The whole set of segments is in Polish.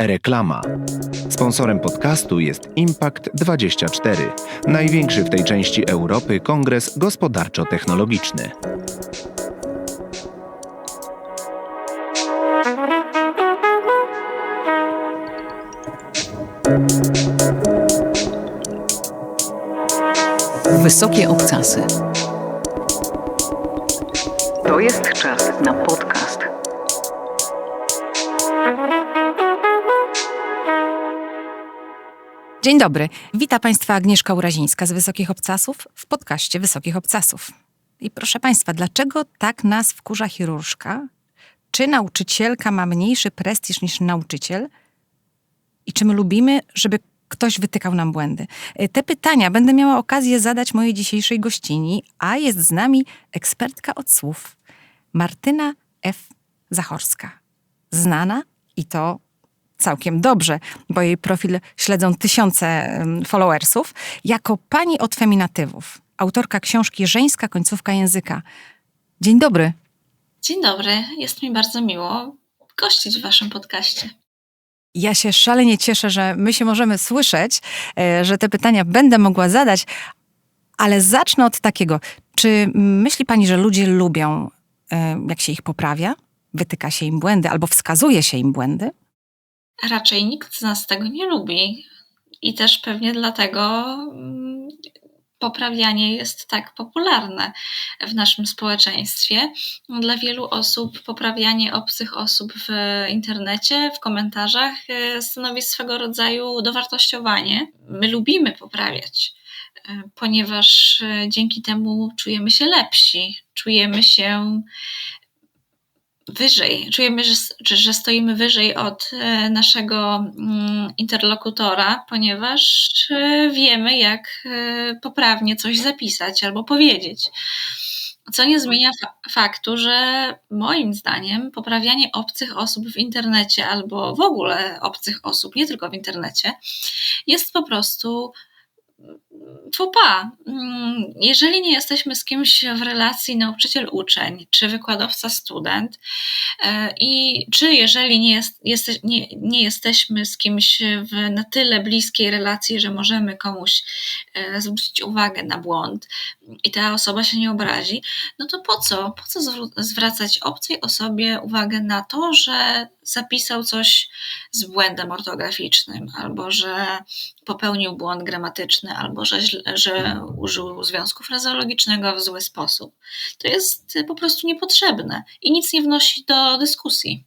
Reklama. Sponsorem podcastu jest Impact 24, największy w tej części Europy kongres gospodarczo-technologiczny. Wysokie obcasy. To jest czas na podcast. Dzień dobry. Witam Państwa Agnieszka Urazińska z Wysokich Obcasów w podcaście Wysokich Obcasów. I proszę Państwa, dlaczego tak nas wkurza chirurżka? Czy nauczycielka ma mniejszy prestiż niż nauczyciel? I czy my lubimy, żeby ktoś wytykał nam błędy? Te pytania będę miała okazję zadać mojej dzisiejszej gościni, a jest z nami ekspertka od słów, Martyna F. Zachorska. Znana i to całkiem dobrze, bo jej profil śledzą tysiące followersów, jako pani od feminatywów, autorka książki Żeńska końcówka języka. Dzień dobry. Dzień dobry, jest mi bardzo miło gościć w Waszym podcaście. Ja się szalenie cieszę, że my się możemy słyszeć, e, że te pytania będę mogła zadać, ale zacznę od takiego. Czy myśli pani, że ludzie lubią, e, jak się ich poprawia, wytyka się im błędy albo wskazuje się im błędy? Raczej nikt z nas tego nie lubi i też pewnie dlatego mm, poprawianie jest tak popularne w naszym społeczeństwie. Dla wielu osób poprawianie obcych osób w internecie, w komentarzach e, stanowi swego rodzaju dowartościowanie. My lubimy poprawiać, e, ponieważ e, dzięki temu czujemy się lepsi, czujemy się wyżej, czujemy, że, że stoimy wyżej od e, naszego mm, interlokutora, ponieważ e, wiemy, jak e, poprawnie coś zapisać albo powiedzieć. Co nie zmienia fa faktu, że moim zdaniem poprawianie obcych osób w internecie albo w ogóle obcych osób, nie tylko w internecie, jest po prostu faux pas. Mm, Jeżeli nie jesteśmy z kimś w relacji nauczyciel-uczeń, czy wykładowca-student, e, i czy jeżeli nie, jest, nie, nie jesteśmy z kimś w na tyle bliskiej relacji, że możemy komuś e, zwrócić uwagę na błąd i ta osoba się nie obrazi, no to po co? Po co zwracać obcej osobie uwagę na to, że zapisał coś z błędem ortograficznym, albo że popełnił błąd gramatyczny, albo że, że użył związku frazeologicznego w zły sposób. To jest po prostu niepotrzebne i nic nie wnosi do dyskusji.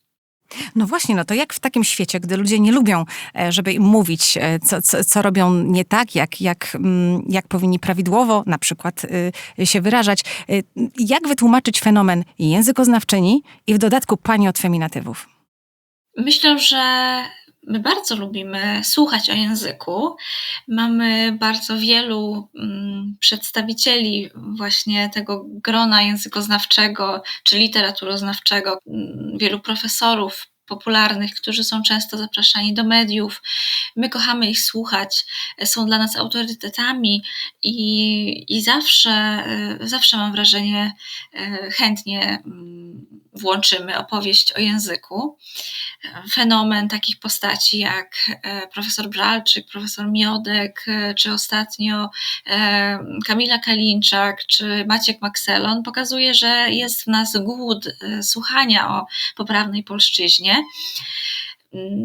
No właśnie, no to jak w takim świecie, gdy ludzie nie lubią, e, żeby im mówić, e, co, co, co robią nie tak, jak, jak, mm, jak powinni prawidłowo na przykład y, się wyrażać, y, jak wytłumaczyć fenomen językoznawczyni i w dodatku pani od feminatywów? Myślę, że my bardzo lubimy słuchać o języku. Mamy bardzo wielu mm, przedstawicieli właśnie tego grona językoznawczego czy literaturoznawczego, mm, wielu profesorów popularnych, którzy są często zapraszani do mediów. My kochamy ich słuchać, są dla nas autorytetami i, i zawsze, e, zawsze mam wrażenie, e, chętnie mm, włączymy opowieść o języku. Fenomen takich postaci jak e, profesor Bralczyk, profesor Miodek, e, czy ostatnio e, Kamila Kalinczak, czy Maciek Makselon pokazuje, że jest w nas głód słuchania o poprawnej polszczyźnie.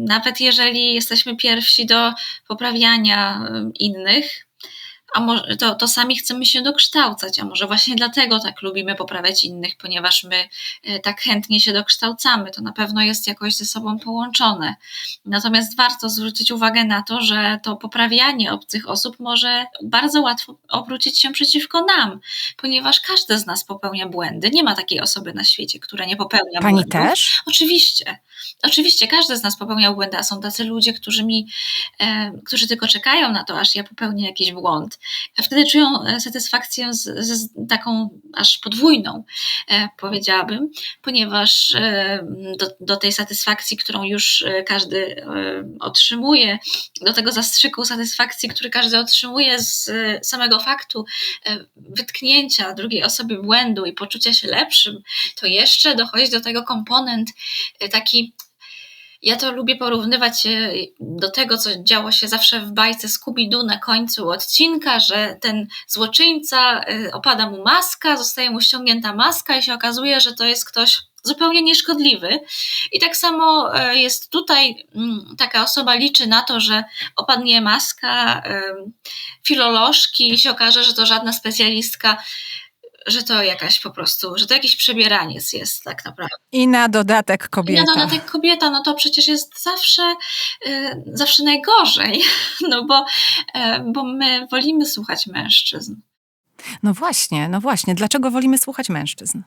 Nawet jeżeli jesteśmy pierwsi do poprawiania innych, a może to, to sami chcemy się dokształcać, a może właśnie dlatego tak lubimy poprawiać innych, ponieważ my e, tak chętnie się dokształcamy. To na pewno jest jakoś ze sobą połączone. Natomiast warto zwrócić uwagę na to, że to poprawianie obcych osób może bardzo łatwo obrócić się przeciwko nam, ponieważ każdy z nas popełnia błędy. Nie ma takiej osoby na świecie, która nie popełnia Pani błędów. też? Oczywiście. Oczywiście każdy z nas popełniał błędy, a są tacy ludzie, którzy mi, e, którzy tylko czekają na to, aż ja popełnię jakiś błąd. A wtedy czują e, satysfakcję z, z taką aż podwójną, e, powiedziałabym, ponieważ do, do tej satysfakcji, którą już każdy otrzymuje, do tego zastrzyku satysfakcji, który każdy otrzymuje z samego faktu wytknięcia drugiej osoby błędu i poczucia się lepszym, to jeszcze dochodzi do tego komponent taki Ja to lubię porównywać e, do tego, co działo się zawsze w bajce Scooby-Doo na końcu odcinka, że ten złoczyńca e, opada mu maska, zostaje mu ściągnięta maska i się okazuje, że to jest ktoś zupełnie nieszkodliwy. I tak samo e, jest tutaj, mm, taka osoba liczy na to, że opadnie maska filolożki i się okaże, że to żadna specjalistka że to jakaś po prostu, że to jakiś przebieraniec jest tak naprawdę. I na dodatek kobieta. I na dodatek kobieta, no to przecież jest zawsze, y, zawsze najgorzej, no bo, y, bo my wolimy słuchać mężczyzn. No właśnie, no właśnie. Dlaczego wolimy słuchać mężczyzn?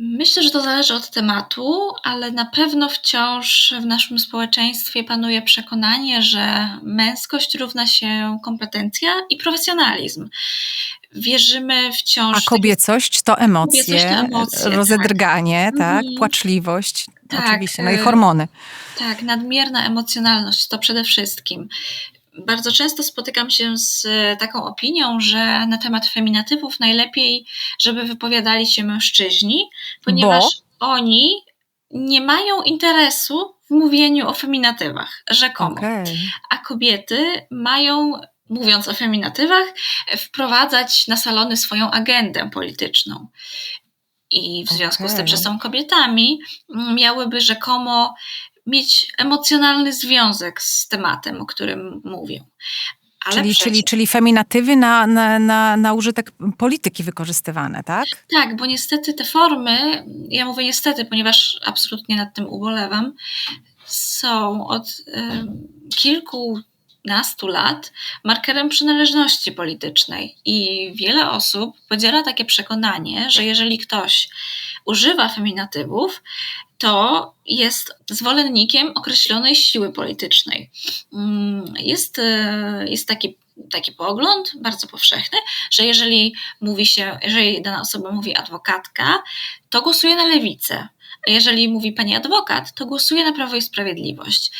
Myślę, że to zależy od tematu, ale na pewno wciąż w naszym społeczeństwie panuje przekonanie, że męskość równa się kompetencja i profesjonalizm. Wierzymy wciąż. A kobiecość to emocje, kobiecość to emocje tak. rozedrganie, tak, tak płaczliwość, tak, oczywiście, no i hormony. Tak, nadmierna emocjonalność to przede wszystkim bardzo często spotykam się z taką opinią, że na temat feminatywów najlepiej, żeby wypowiadali się mężczyźni, ponieważ Bo? oni nie mają interesu w mówieniu o feminatywach, rzekomo. Okay. A kobiety mają mówiąc o feminatywach, wprowadzać na salony swoją agendę polityczną. I w związku okay. z tym, że są kobietami, miałyby rzekomo mieć emocjonalny związek z tematem, o którym mówią. Ale czyli, przecież... czyli, czyli feminatywy na, na, na, na użytek polityki wykorzystywane, tak? Tak, bo niestety te formy, ja mówię niestety, ponieważ absolutnie nad tym ubolewam, są od y, kilku nastu lat markerem przynależności politycznej i wiele osób podziela takie przekonanie, że jeżeli ktoś używa feminatywów, to jest zwolennikiem określonej siły politycznej. Mm, jest, e, jest taki taki pogląd bardzo powszechny, że jeżeli mówi się, jeżeli dana osoba mówi adwokatka, to głosuje na lewicę. A jeżeli mówi pani adwokat, to głosuje na Prawo i Sprawiedliwość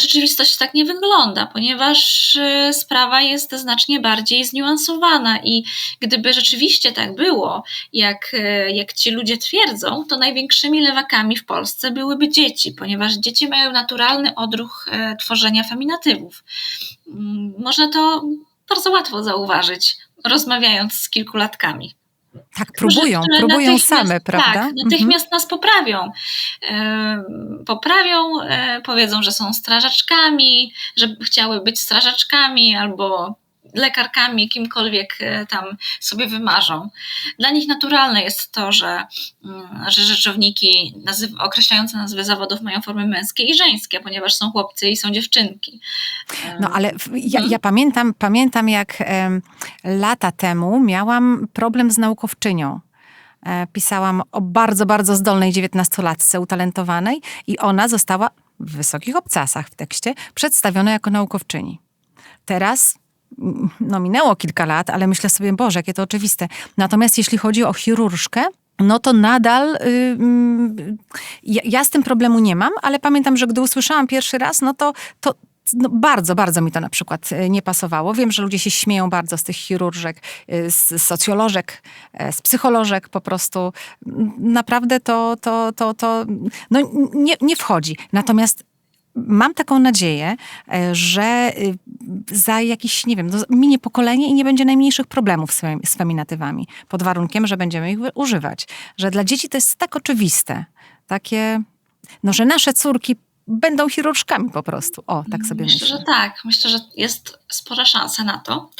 rzeczywistość tak nie wygląda, ponieważ y, sprawa jest znacznie bardziej zniuansowana i gdyby rzeczywiście tak było, jak, y, jak ci ludzie twierdzą, to największymi lewakami w Polsce byłyby dzieci, ponieważ dzieci mają naturalny odruch y, tworzenia feminatywów. Mm, można to bardzo łatwo zauważyć, rozmawiając z kilkulatkami. Tak, próbują, próbują same, prawda? Tak, natychmiast mhm. nas poprawią. E, poprawią, e, powiedzą, że są strażaczkami, że chciały być strażaczkami albo lekarkami, kimkolwiek e, tam sobie wymarzą. Dla nich naturalne jest to, że, mm, że rzeczowniki nazyw- określające nazwy zawodów mają formy męskie i żeńskie, ponieważ są chłopcy i są dziewczynki. No ale ja, ja pamiętam, pamiętam, jak lata temu miałam problem z naukowczynią e, pisałam o bardzo, bardzo zdolnej dziewiętnastolatce, utalentowanej i ona została w wysokich obcasach w tekście przedstawiona jako naukowczyni. Teraz no minęło kilka lat, ale myślę sobie, Boże, jakie to oczywiste. Natomiast jeśli chodzi o chirurżkę, no to nadal ja, ja, z tym problemu nie mam, ale pamiętam, że gdy usłyszałam pierwszy raz, no to, to no bardzo, bardzo mi to na przykład y, nie pasowało. Wiem, że ludzie się śmieją bardzo z tych chirurżek, y, z socjolożek, y, z psycholożek po prostu. Naprawdę to, to, to, to no nie, nie wchodzi. Natomiast mam taką nadzieję, e, że y, za jakiś, nie wiem, no, minie pokolenie i nie będzie najmniejszych problemów z, z feminatywami, pod warunkiem, że będziemy ich używać. Że dla dzieci to jest tak oczywiste, takie, no, że nasze córki będą chirurżkami po prostu. O, tak sobie myślę. Myślę, że tak. Myślę, że jest spora szansa na to.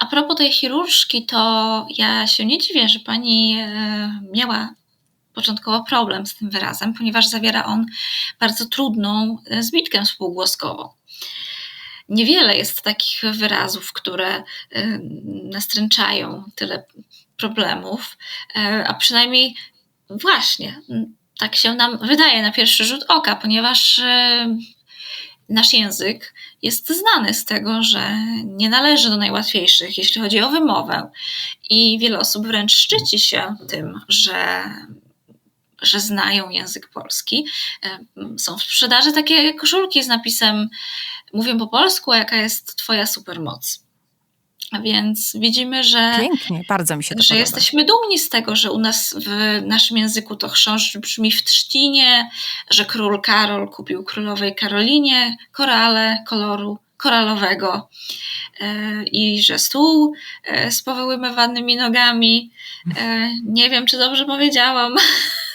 A propos tej chirurżki, to ja się nie dziwię, że pani e, miała początkowo problem z tym wyrazem, ponieważ zawiera on bardzo trudną e, zbitkę spółgłoskową. Niewiele jest takich wyrazów, które e, nastręczają tyle problemów, e, a przynajmniej właśnie tak się nam wydaje na pierwszy rzut oka, ponieważ nasz język jest znany z tego, że nie należy do najłatwiejszych, jeśli chodzi o wymowę. I wiele osób wręcz szczyci się tym, że że znają język polski. E, są w sprzedaży takie koszulki z napisem Mówię po polsku, a jaka jest Twoja supermoc. Więc widzimy, że, Pięknie, bardzo mi się że podoba. jesteśmy dumni z tego, że u nas w naszym języku to chrząszcz brzmi w trzcinie, że król Karol kupił królowej Karolinie korale koloru koralowego e, i że stół e, z powyłymywanymi nogami. Nie wiem, czy dobrze powiedziałam,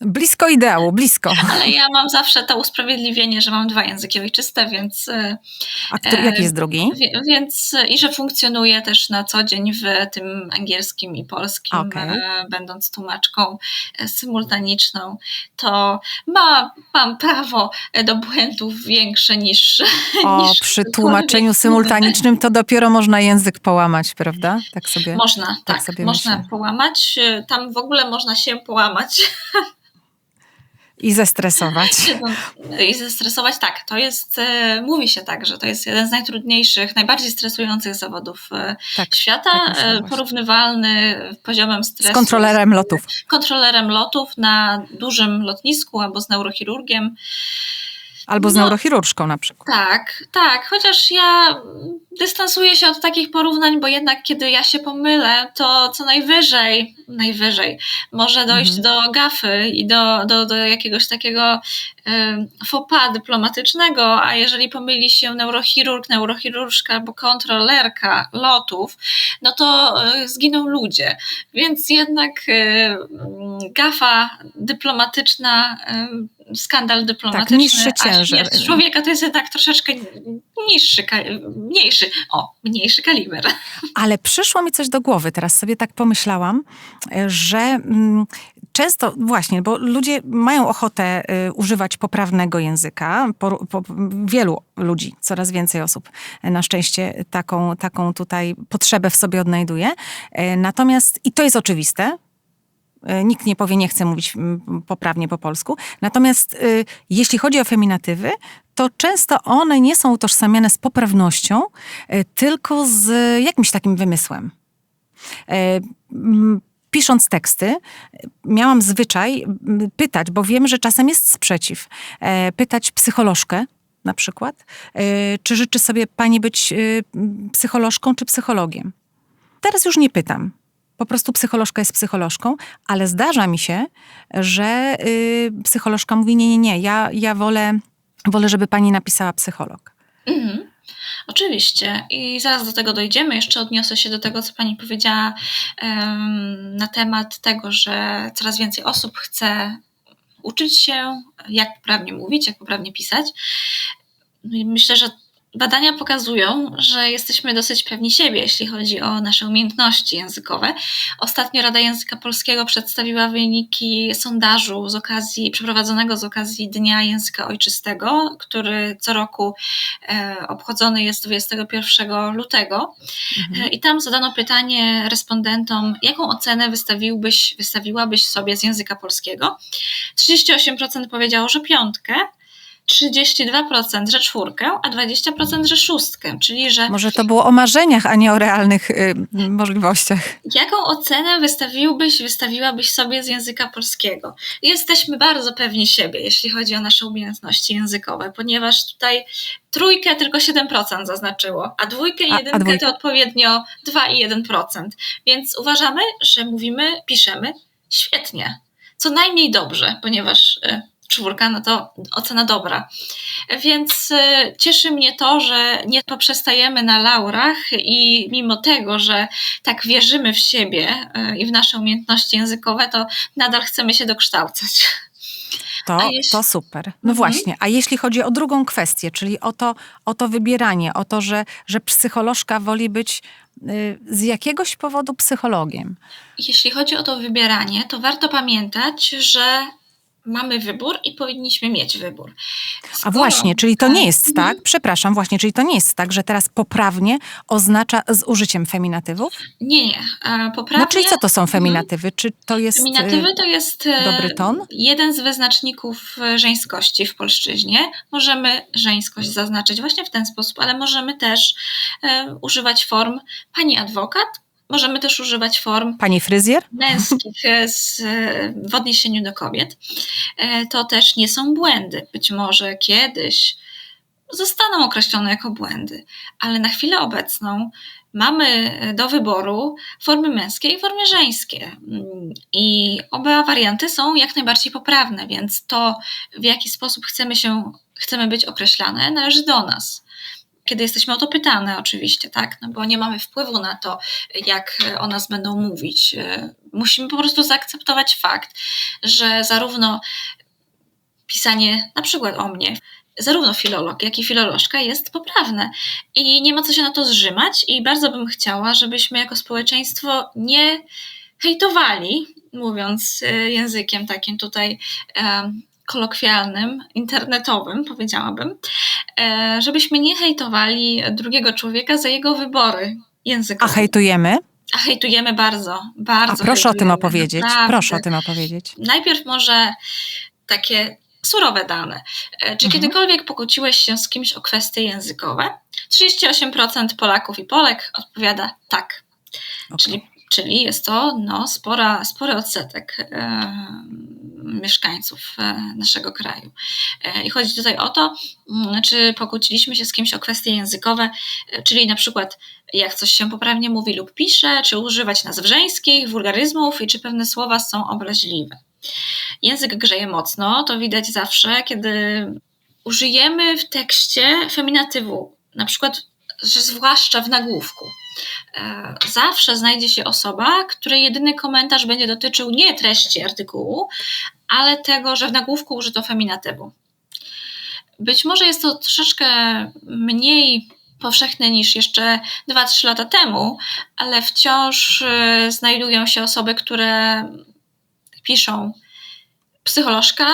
Blisko ideału, blisko. ale ja mam zawsze to usprawiedliwienie, że mam dwa języki ojczyste, więc e, A który, jaki jest drugi? Więc i że funkcjonuję też na co dzień w tym angielskim i polskim, Okej. e, będąc tłumaczką e, symultaniczną, to ma, mam prawo e, do błędów większe niż. O, niż przy tłumaczeniu symultanicznym to dopiero można język połamać, prawda? Tak sobie. Można, tak tak, sobie można myślę. połamać. E, Tam w ogóle można się połamać I zestresować. i zestresować. Tak, to jest, e, mówi się tak, że to jest jeden z najtrudniejszych, najbardziej stresujących zawodów e, Tak. świata, tak e, porównywalny poziomem stresu Z kontrolerem lotów. kontrolerem lotów na dużym lotnisku albo z neurochirurgiem. Albo z No. neurochirurżką na przykład. Tak, tak, chociaż ja dystansuję się od takich porównań, bo jednak kiedy ja się pomylę, to co najwyżej, najwyżej może dojść Mhm. do gafy i do, do, do jakiegoś takiego pas dyplomatycznego, a jeżeli pomyli się neurochirurg, neurochirurżka albo kontrolerka lotów, no to e, zginą ludzie. Więc jednak e, gafa dyplomatyczna, skandal dyplomatyczny, niższy a ciężar. śmierć człowieka to jest jednak troszeczkę niższy, mniejszy, o, mniejszy kaliber. Ale przyszło mi coś do głowy, teraz sobie tak pomyślałam, że mm, często właśnie, bo ludzie mają ochotę y, używać poprawnego języka, po, po, wielu ludzi, coraz więcej osób e, na szczęście taką, taką tutaj potrzebę w sobie odnajduje. E, Natomiast, i to jest oczywiste, e, Nikt nie powie, nie chce mówić poprawnie po polsku. Natomiast y, jeśli chodzi o feminatywy, to często one nie są utożsamiane z poprawnością, y, tylko z jakimś takim wymysłem. E, Pisząc teksty, miałam zwyczaj pytać, bo wiem, że czasem jest sprzeciw, e, pytać psycholożkę na przykład, e, czy życzy sobie pani być y, psycholożką czy psychologiem. Teraz już nie pytam. Po prostu psycholożka jest psycholożką, ale zdarza mi się, że y, psycholożka mówi: Nie, nie, nie, ja, ja wolę, wolę, żeby pani napisała psycholog. Mhm. Oczywiście. I zaraz do tego dojdziemy. Jeszcze odniosę się do tego, co Pani powiedziała em, na temat tego, że coraz więcej osób chce uczyć się, jak poprawnie mówić, jak poprawnie pisać. No Myślę, że badania pokazują, że jesteśmy dosyć pewni siebie, jeśli chodzi o nasze umiejętności językowe. Ostatnio Rada Języka Polskiego przedstawiła wyniki sondażu z okazji, przeprowadzonego z okazji Dnia Języka Ojczystego, który co roku e, obchodzony jest 21 lutego. E, I tam zadano pytanie respondentom, jaką ocenę wystawiłbyś, wystawiłabyś sobie z języka polskiego? 38% powiedziało, że piątkę, 32% że czwórkę, a 20% że szóstkę, czyli że Może to było o marzeniach, a nie o realnych y, możliwościach. Jaką ocenę wystawiłbyś, wystawiłabyś sobie z języka polskiego? Jesteśmy bardzo pewni siebie, jeśli chodzi o nasze umiejętności językowe, ponieważ tutaj trójkę tylko 7% zaznaczyło, a dwójkę i A- a jedynkę dwójkę? to odpowiednio 2 i 1%. Więc uważamy, że mówimy, piszemy świetnie. Co najmniej dobrze, ponieważ y, czwórka, no to ocena dobra. Więc y, cieszy mnie to, że nie poprzestajemy na laurach i mimo tego, że tak wierzymy w siebie y, i w nasze umiejętności językowe, to nadal chcemy się dokształcać. To, jeśli- to super. No Mhm. właśnie, a jeśli chodzi o drugą kwestię, czyli o to, o to wybieranie, o to, że, że psycholożka woli być y, z jakiegoś powodu psychologiem. Jeśli chodzi o to wybieranie, to warto pamiętać, że mamy wybór i powinniśmy mieć wybór. A Skoro- właśnie, czyli to nie jest Mhm. tak, przepraszam, właśnie, czyli to nie jest tak, że teraz poprawnie oznacza z użyciem feminatywu? Nie, nie. Poprawnie, No czyli co to są feminatywy? Czy to jest... y, Feminatywy to jest e, dobry ton? jeden z wyznaczników e, żeńskości w polszczyźnie. Możemy żeńskość zaznaczyć właśnie w ten sposób, ale możemy też używać form pani adwokat, możemy też używać form Pani fryzjer? męskich e, z, e, w odniesieniu do kobiet. E, To też nie są błędy. Być może kiedyś zostaną określone jako błędy, ale na chwilę obecną mamy do wyboru formy męskie i formy żeńskie. I oba warianty są jak najbardziej poprawne, więc to, w jaki sposób chcemy się, chcemy być określane, należy do nas kiedy jesteśmy o to pytane, oczywiście, tak? No bo nie mamy wpływu na to, jak o nas będą mówić. Musimy po prostu zaakceptować fakt, że zarówno pisanie na przykład o mnie, zarówno filolog, jak i filolożka jest poprawne. I nie ma co się na to zrzymać, i bardzo bym chciała, żebyśmy jako społeczeństwo nie hejtowali, mówiąc e, językiem takim tutaj kolokwialnym, internetowym, powiedziałabym, e, żebyśmy nie hejtowali drugiego człowieka za jego wybory językowe. A hejtujemy? A hejtujemy bardzo, bardzo. A proszę o tym hejtujemy, opowiedzieć. naprawdę. Proszę o tym opowiedzieć. Najpierw może takie surowe dane. E, czy Mhm. kiedykolwiek pokłóciłeś się z kimś o kwestie językowe? 38% Polaków i Polek odpowiada tak. Okej. Czyli, czyli jest to no, spora, spory odsetek e, mieszkańców e, naszego kraju. E, I chodzi tutaj o to, czy pokłóciliśmy się z kimś o kwestie językowe, czyli na przykład jak coś się poprawnie mówi lub pisze, czy używać nazw żeńskich, wulgaryzmów i czy pewne słowa są obraźliwe. Język grzeje mocno, to widać zawsze, kiedy użyjemy w tekście feminatywu, na przykład, zwłaszcza w nagłówku. E, Zawsze znajdzie się osoba, której jedyny komentarz będzie dotyczył nie treści artykułu, ale tego, że w nagłówku użyto feminatywu. Być może jest to troszeczkę mniej powszechne niż jeszcze 2-3 lata temu, ale wciąż y, znajdują się osoby, które piszą psycholożka,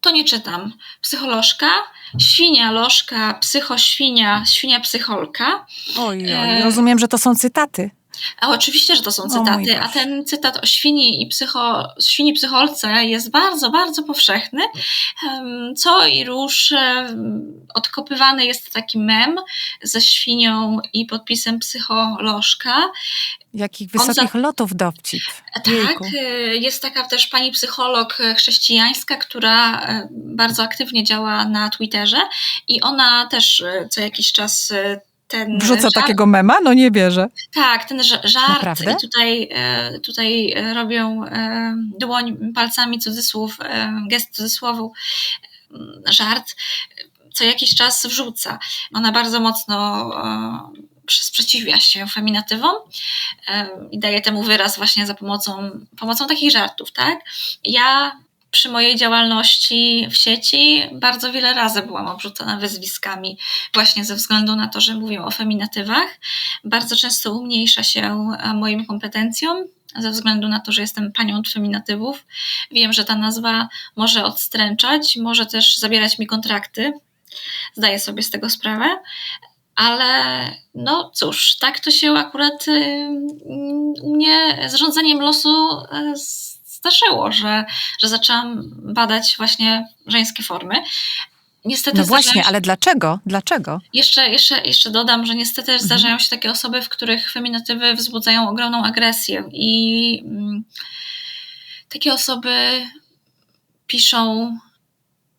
to nie czytam. Psycholożka, świnia, lożka, psychoświnia, świnia, psycholka. Oj, oj, E, rozumiem, że to są cytaty. A oczywiście, że to są cytaty, a ten cytat o świni i psycho, świni psycholce jest bardzo, bardzo powszechny. Co i róż odkopywany jest taki mem ze świnią i podpisem psycholożka. Jakich On za- wysokich lotów dowcip. Tak, Jejku. y, jest taka też pani psycholog chrześcijańska, która y, bardzo aktywnie działa na Twitterze i ona też y, co jakiś czas ten Wrzuca żart, takiego mema? No nie wierzę. tak, ten żart Naprawdę? i tutaj, e, tutaj robią e, dłoń palcami cudzysłów, e, gest cudzysłowu, m, żart, co jakiś czas wrzuca. Ona bardzo mocno sprzeciwia się feminatywom i daje temu wyraz właśnie za pomocą, pomocą takich żartów, tak? Ja przy mojej działalności w sieci bardzo wiele razy byłam obrzucona wyzwiskami właśnie ze względu na to, że mówię o feminatywach. Bardzo często umniejsza się e, moim kompetencjom ze względu na to, że jestem panią od feminatywów. Wiem, że ta nazwa może odstręczać, może też zabierać mi kontrakty. Zdaję sobie z tego sprawę. Ale no cóż, tak to się akurat y, u mnie z rządzeniem losu y, zdarzyło, że, że zaczęłam badać właśnie żeńskie formy. Niestety No właśnie, się- ale dlaczego? Dlaczego? jeszcze, jeszcze, jeszcze dodam, że niestety Mhm. zdarzają się takie osoby, w których feminatywy wzbudzają ogromną agresję i mm, takie osoby piszą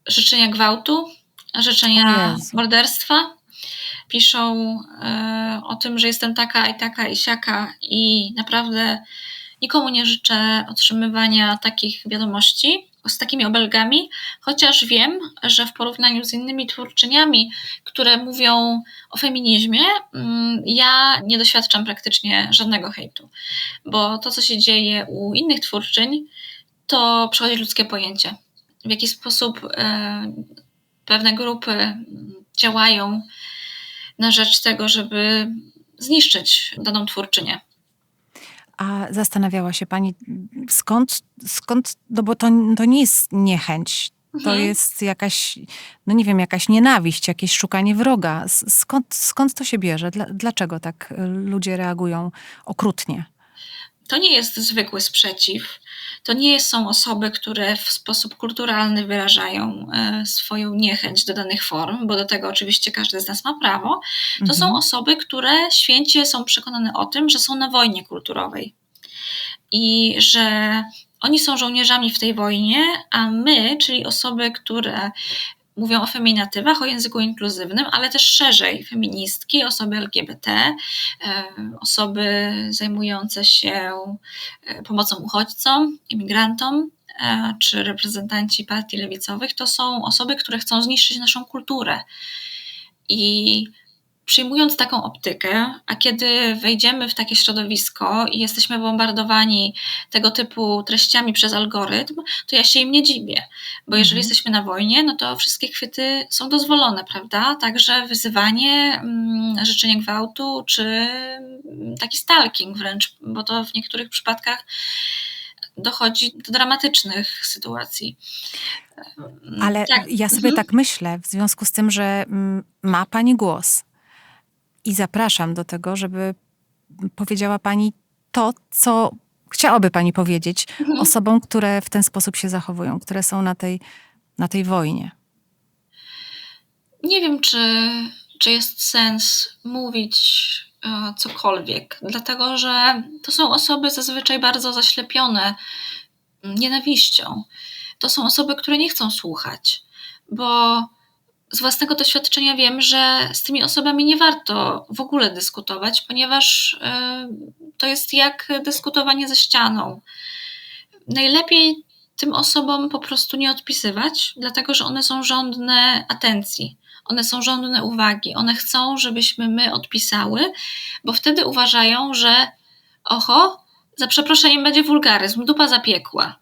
życzenia gwałtu, życzenia morderstwa, piszą e, o tym, że jestem taka i taka i siaka i naprawdę nikomu nie życzę otrzymywania takich wiadomości z takimi obelgami, chociaż wiem, że w porównaniu z innymi twórczyniami, które mówią o feminizmie, mm, ja nie doświadczam praktycznie żadnego hejtu, bo to, co się dzieje u innych twórczyń, to przechodzi ludzkie pojęcie. W jaki sposób e, pewne grupy działają na rzecz tego, żeby zniszczyć daną twórczynię. A zastanawiała się pani, skąd, skąd no bo to, to nie jest niechęć, to Mhm. jest jakaś, no nie wiem, jakaś nienawiść, jakieś szukanie wroga. Skąd, skąd to się bierze? Dla, dlaczego tak y, ludzie reagują okrutnie? To nie jest zwykły sprzeciw. To nie są osoby, które w sposób kulturalny wyrażają e, swoją niechęć do danych form, bo do tego oczywiście każdy z nas ma prawo. To są Mhm. osoby, które święcie są przekonane o tym, że są na wojnie kulturowej i że oni są żołnierzami w tej wojnie, a my, czyli osoby, które mówią o feminatywach, o języku inkluzywnym, ale też szerzej feministki, osoby LGBT, e, osoby zajmujące się e, pomocą uchodźcom, imigrantom, e, czy reprezentanci partii lewicowych, to są osoby, które chcą zniszczyć naszą kulturę. I przyjmując taką optykę, a kiedy wejdziemy w takie środowisko i jesteśmy bombardowani tego typu treściami przez algorytm, to ja się im nie dziwię, bo jeżeli Mhm. jesteśmy na wojnie, no to wszystkie chwyty są dozwolone, prawda? Także wyzywanie, mm, życzenie gwałtu, czy mm, taki stalking wręcz, bo to w niektórych przypadkach dochodzi do dramatycznych sytuacji. Ale Tak, ja sobie mhm. tak myślę, w związku z tym, że mm, ma pani głos i zapraszam do tego, żeby powiedziała pani to, co chciałaby pani powiedzieć Mhm. osobom, które w ten sposób się zachowują, które są na tej, na tej wojnie. Nie wiem, czy, czy jest sens mówić e, cokolwiek, dlatego że to są osoby zazwyczaj bardzo zaślepione mm, nienawiścią. To są osoby, które nie chcą słuchać, bo z własnego doświadczenia wiem, że z tymi osobami nie warto w ogóle dyskutować, ponieważ e, to jest jak dyskutowanie ze ścianą. Najlepiej tym osobom po prostu nie odpisywać, dlatego że one są żądne atencji, one są żądne uwagi, one chcą, żebyśmy my odpisały, bo wtedy uważają, że oho, za przeproszeniem będzie wulgaryzm, dupa zapiekła.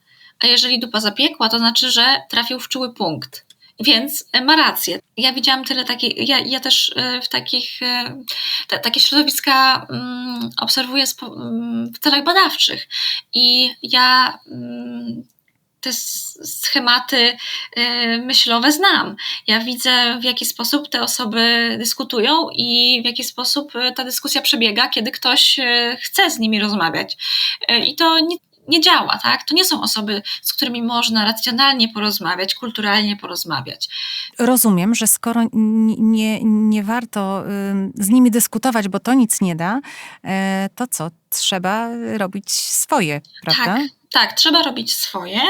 A jeżeli dupa zapiekła, to znaczy, że trafił w czuły punkt. Więc e, ma rację. Ja widziałam tyle takich, ja, ja też e, w takich, e, te, takie środowiska mm, obserwuję spo, mm, w celach badawczych. I ja mm, te schematy y, myślowe znam. Ja widzę, w jaki sposób te osoby dyskutują i w jaki sposób ta dyskusja przebiega, kiedy ktoś chce z nimi rozmawiać. I to nie, nie działa, tak? To nie są osoby, z którymi można racjonalnie porozmawiać, kulturalnie porozmawiać. Rozumiem, że skoro nie, nie warto ym, z nimi dyskutować, bo to nic nie da, e, to co? Trzeba robić swoje, prawda? Tak, tak, trzeba robić swoje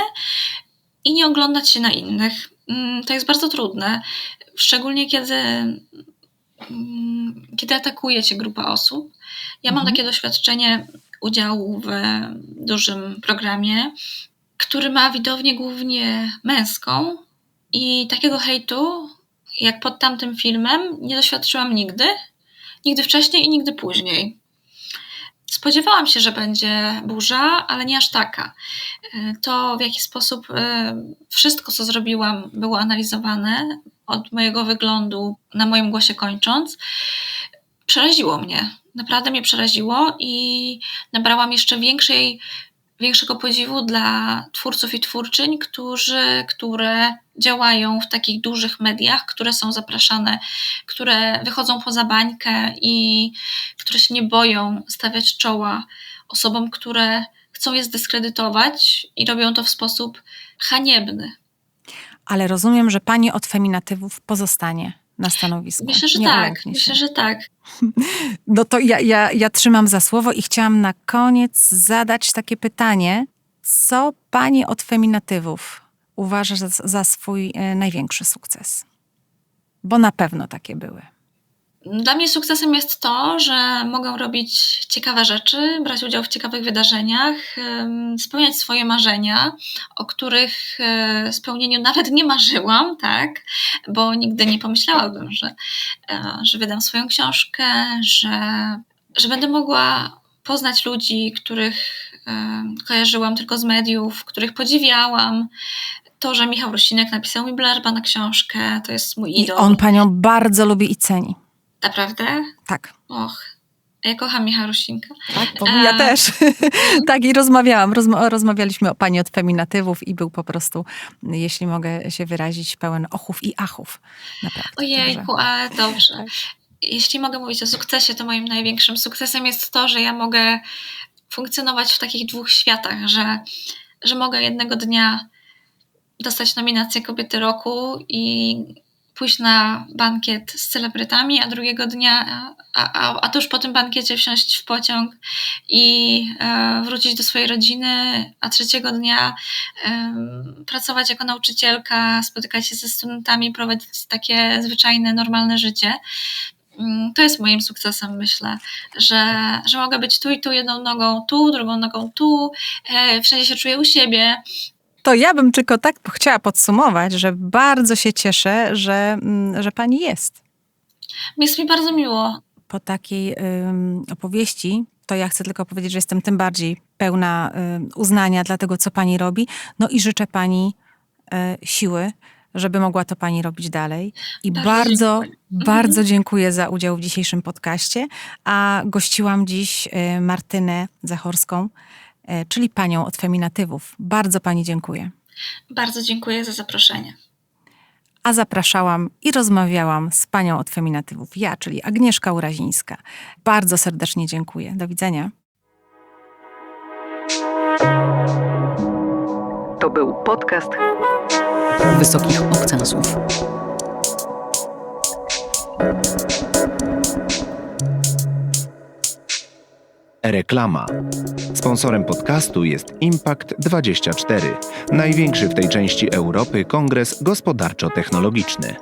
i nie oglądać się na innych. Mm, To jest bardzo trudne, szczególnie kiedy, mm, kiedy atakuje cię grupa osób. Ja mam Mhm. takie doświadczenie udziału w dużym programie, który ma widownię głównie męską i takiego hejtu, jak pod tamtym filmem, nie doświadczyłam nigdy. Nigdy wcześniej i nigdy później. Spodziewałam się, że będzie burza, ale nie aż taka. Y, To, w jaki sposób y, wszystko, co zrobiłam, było analizowane, od mojego wyglądu, na moim głosie kończąc, przeraziło mnie. Naprawdę mnie przeraziło i nabrałam jeszcze większej, większego podziwu dla twórców i twórczyń, którzy, które działają w takich dużych mediach, które są zapraszane, które wychodzą poza bańkę i które się nie boją stawiać czoła osobom, które chcą je zdyskredytować i robią to w sposób haniebny. Ale rozumiem, że pani od feminatywów pozostanie na stanowisku. Myślę, że nie tak. Myślę, że tak. No to ja, ja, ja trzymam za słowo i chciałam na koniec zadać takie pytanie. Co pani od feminatywów uważa za, za swój e, największy sukces? Bo na pewno takie były. Dla mnie sukcesem jest to, że mogę robić ciekawe rzeczy, brać udział w ciekawych wydarzeniach, spełniać swoje marzenia, o których e, spełnieniu nawet nie marzyłam, tak? Bo nigdy nie pomyślałabym, że, e, że wydam swoją książkę, że, że będę mogła poznać ludzi, których e, kojarzyłam tylko z mediów, których podziwiałam. To, że Michał Rosinek napisał mi blerba na książkę, to jest mój I idol. on panią bardzo lubi i ceni. Naprawdę? Tak. Och, ja kocham Michała Rusinka. Tak, bo ja też. tak i rozmawiałam. Rozma- rozmawialiśmy o pani od feminatywów i był po prostu, jeśli mogę się wyrazić, pełen ochów i achów. Naprawdę. Ojejku, ale dobrze. Tak. Jeśli mogę mówić o sukcesie, to moim największym sukcesem jest to, że ja mogę funkcjonować w takich dwóch światach, że, że mogę jednego dnia dostać nominację Kobiety Roku i pójść na bankiet z celebrytami, a drugiego dnia, a, a, a tuż po tym bankiecie wsiąść w pociąg i e, wrócić do swojej rodziny, a trzeciego dnia e, pracować jako nauczycielka, spotykać się ze studentami, prowadzić takie zwyczajne, normalne życie. Mm, To jest moim sukcesem, myślę, że, że mogę być tu i tu jedną nogą, tu, drugą nogą tu, e, wszędzie się czuję u siebie. To ja bym tylko tak chciała podsumować, że bardzo się cieszę, że, mm, że pani jest. Jest mi bardzo miło. Po takiej ym, opowieści, to ja chcę tylko powiedzieć, że jestem tym bardziej pełna ym, uznania dla tego, co pani robi. No i życzę pani y, siły, żeby mogła to pani robić dalej. I Bardzo bardzo, dziękuję. bardzo dziękuję za udział w dzisiejszym podcaście. A gościłam dziś y, Martynę Zachorską, czyli panią od feminatywów. Bardzo pani dziękuję. Bardzo dziękuję za zaproszenie. A zapraszałam i rozmawiałam z panią od feminatywów. Ja, czyli Agnieszka Urazińska. Bardzo serdecznie dziękuję. Do widzenia. To był podcast Wysokich Obcasów. Reklama. Sponsorem podcastu jest Impact 24, największy w tej części Europy kongres gospodarczo-technologiczny.